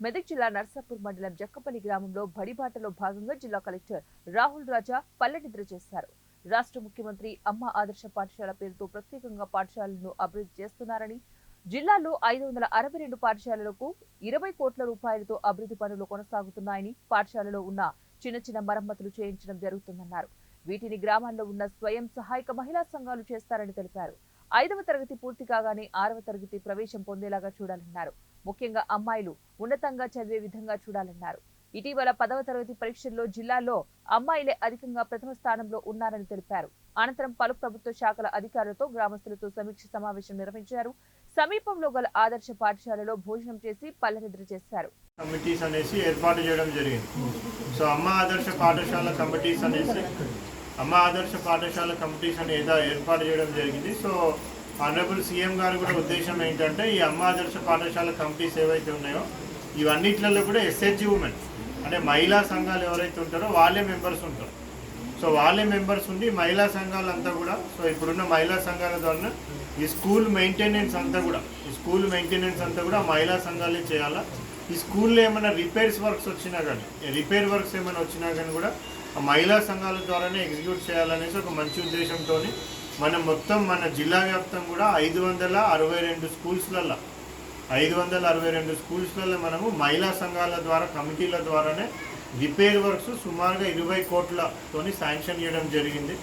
మెదక్ జిల్లా నర్సాపూర్ మండలం జక్కపల్లి గ్రామంలో బడిబాటలో భాగంగా జిల్లా కలెక్టర్ రాహుల్ రాజా పల్లెనిద్ర చేశారు. రాష్ట్ర ముఖ్యమంత్రి అమ్మ ఆదర్శ పాఠశాల పేరుతో ప్రత్యేకంగా పాఠశాలను అభివృద్ధి చేస్తున్నారని జిల్లాలో ఐదు వందల అరవై రెండు పాఠశాలలకు ఇరవై కోట్ల రూపాయలతో అభివృద్ధి పనులు కొనసాగుతున్నాయని పాఠశాలలో ఉన్న చిన్న చిన్న మరమ్మతులు చేయించడం జరుగుతుందన్నారు. వీటిని గ్రామాల్లో ఉన్న స్వయం సహాయక మహిళా సంఘాలు చేస్తారని తెలిపారు. ఐదవ తరగతి పూర్తి కాగానే ఆరవ తరగతి ప్రవేశం పొందేలాగా చూడాలన్నారు. ముఖ్యంగా అమ్మాయిలు ఉన్నతంగా చదివే విధంగా చూడాలన్నారు. ఇటీవల పదవ తరగతి పరీక్షల్లో జిల్లాలో అమ్మాయిలే అధికంగా ప్రథమ స్థానంలో ఉన్నారని తెలిపారు. అనంతరం పలు ప్రభుత్వ శాఖల అధికారులతో గ్రామస్తులతో సమీక్ష సమావేశం నిర్వహించారు. సమీపంలో గల ఆదర్శ పాఠశాలలో భోజనం చేసి పల్లెనిద్ర చేశారు. కమిటీస్ అనేసి ఏర్పాటు చేయడం జరిగింది. సో అమ్మ ఆదర్శ పాఠశాల కమిటీస్ అనేసి అమ్మ ఆదర్శ పాఠశాల కమిటీస్ అని ఏదో ఏర్పాటు చేయడం జరిగింది. సో ఆనరబుల్ సీఎం గారు కూడా ఉద్దేశం ఏంటంటే ఈ అమ్మ ఆదర్శ పాఠశాల కమిటీస్ ఏవైతే ఉన్నాయో ఇవన్నిట్లలో కూడా ఎస్హెచ్జి ఉమెన్ అంటే మహిళా సంఘాలు ఎవరైతే ఉంటారో వాళ్ళే మెంబర్స్ ఉంటారు. సో వాళ్ళే మెంబర్స్ ఉండి మహిళా సంఘాలంతా కూడా సో ఇప్పుడున్న మహిళా సంఘాల ద్వారా ఈ స్కూల్ మెయింటెనెన్స్ అంతా కూడా ఈ స్కూల్ మెయింటెనెన్స్ అంతా కూడా మహిళా సంఘాలే చేయాలా? ఈ స్కూల్లో ఏమైనా రిపేర్స్ వర్క్స్ వచ్చినా కానీ రిపేర్ వర్క్స్ ఏమైనా వచ్చినా కానీ కూడా మహిళా సంఘాల ద్వారానే ఎగ్జిక్యూట్ చేయాలనేసి ఒక మంచి ఉద్దేశంతో మనం మొత్తం మన జిల్లా వ్యాప్తం కూడా ఐదు వందల అరవై రెండు స్కూల్స్లలో ఐదు వందల అరవై రెండు స్కూల్స్లలో మనము మహిళా సంఘాల ద్వారా కమిటీల ద్వారానే రిపేర్ వర్క్స్ సుమారుగా ఇరవై కోట్లతోని శాంక్షన్ చేయడం జరిగింది.